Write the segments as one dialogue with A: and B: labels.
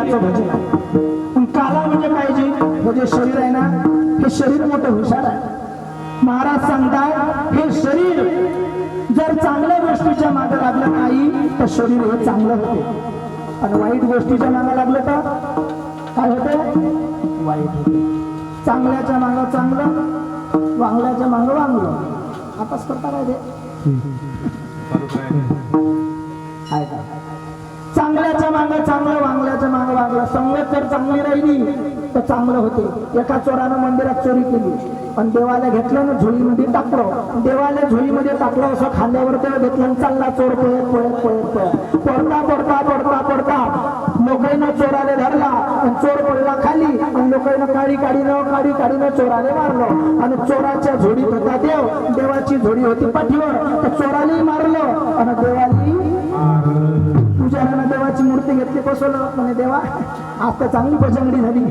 A: याचं भजन आहे. पण काला म्हणजे पाहिजे हे जे शरीर आहे ना हे शरीर मोठं हुशार आहे. महाराज सांगतात हे शरीर जर चांगल्या गोष्टीच्या मागे लागलं नाही तर शरीर हे चांगलं होते. आणि वाईट गोष्टीच्या मागे लागलं तर काय होते? वाईट होते. चांगल्याच्या मागं चांगलं वांगल्याच्या मागं वांगलं. आताच करता काय ते चांगली राहिली तर चांगलं होते. एका चोरानं मंदिरात चोरी केली. आणि देवाला घेतलं ना झोळीमध्ये टाकलं. देवाला झोळीमध्ये टाकलं असं खांद्यावर तेव्हा घेतलं चालला चोर पळत पळत पळत पळत. पडता पडता पडता पडता लोकांना चोराले धरला आणि चोर पडला खाली. आणि लोकांना काळी काढीनं काळी काढीनं चोराले मारलं. आणि चोराच्या झोडीत होता देव. देवाची झोडी होती पाठीवर. तर चोरालाही मारलं. आणि देवाला पुजाऱ्यानं देवाची मूर्ती घेतली बसवलं. म्हणे देवा आज तर चांगली बजंगडी झाली.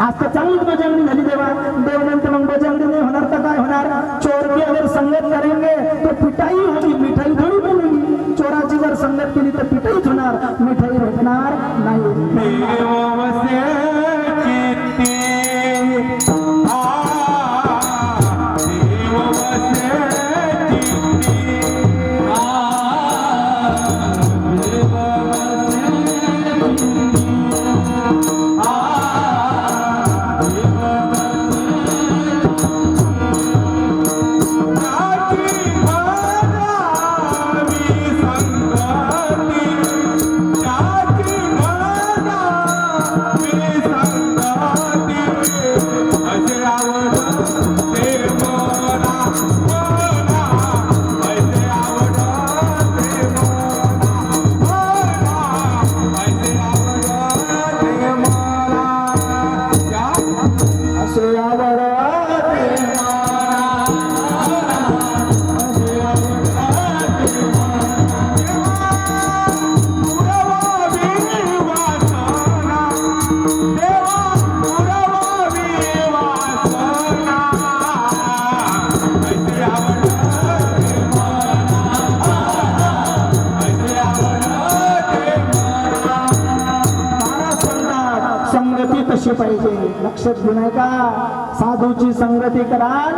A: आज तर चांगली बजंगडी झाली देवा. देव म्हणते मग बजंगडी नाही होणार तर काय होणार? चोर की अगर संगत करेंगे तो पिठाई होती मिठाई थोडी बनवली चोराची जर संगत केली तर पिठाईच होणार. मिठाई भेटणार नाही. संगती कशी पाहिजे. लक्षात घेऊन का साधूची संगती कराल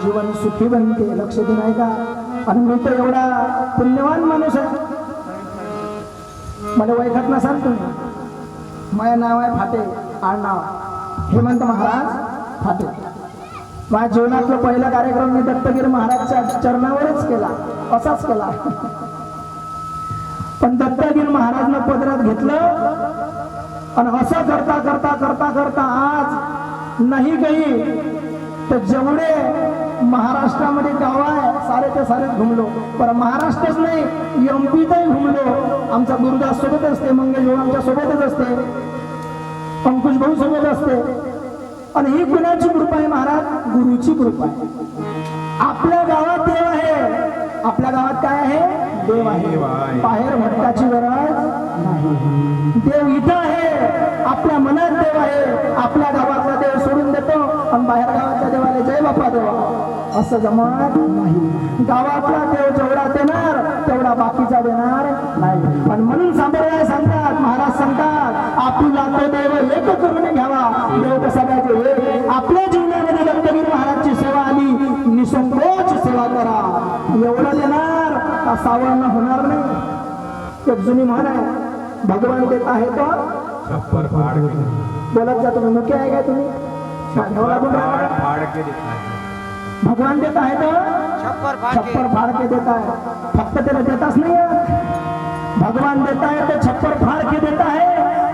A: जीवन सुखी बनते. लक्ष घेऊन का आणि मी तर एवढा पुण्यवान माणूस आहे. मला वैखत नसाल तुम्ही. माझं नाव आहे फाटे. आडनाव हेमंत महाराज फाटे. माझ्या जीवनातला पहिला कार्यक्रम मी दत्तगिरी महाराजच्या चरणावरच केला. असाच केला. पण दत्तगिरी महाराजनं पदरात घेतलं. आणि असं करता करता करता करता आज नाही काही तर जेवढे महाराष्ट्रामध्ये गाव आहे सारे ते सारे घुमलो. पण महाराष्ट्रच नाही एमपीतही घुमलो. आमचा गुरुदास सोबत असते मंगेश भाऊ आमच्या सोबतच असते. पंकुश भाऊ सोबत असते. आणि ही कुणाची कृपा आहे महाराज? गुरुची कृपा आहे. आपल्या गावात देव आहे. आपल्या गावात काय आहे? देव आहे. बाहेर भटकाची गरज नाही देव इथं आहे. आपल्या मनात देव आहे. आपल्या गावातला देव सोडून देतो. आणि बाहेर गावातल्या देवाला जय बापा देवा. असं जमत नाही. गावातला देव जेवढा देणार तेवढा बाकीचा देणार नाही. पण म्हणून सांभाळायला सांगतात महाराज सांगतात आपला तो देव एक करून घ्यावा. देव कसा पाहिजे आपल्या जीवनामध्ये दत्तवीर महाराजची सेवा आली निसंकोच सेवा करा. एवढं देणार का सावळणं होणार नाही? एक जुनी म्हण आहे. भगवान देत आहे तो.
B: छप्पर फाड़ के
A: बोलत जा तुम्ही मुख्य आहे काय तुम्ही?
B: फाड़ के दिखाए
A: भगवान देत आहे तो.
C: छप्पर फाड़ के.
A: छप्पर फाड़ के देता है फक्त त्याला देताच नाही. भगवान देता है तो छप्पर फाड़ के देता है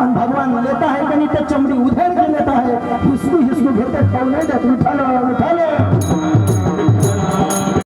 A: आणि भगवान लेता है का नाही ते चमडी उधेर के लेता है हिसकू हिसकू घेते खाऊ नाही देत. विठाल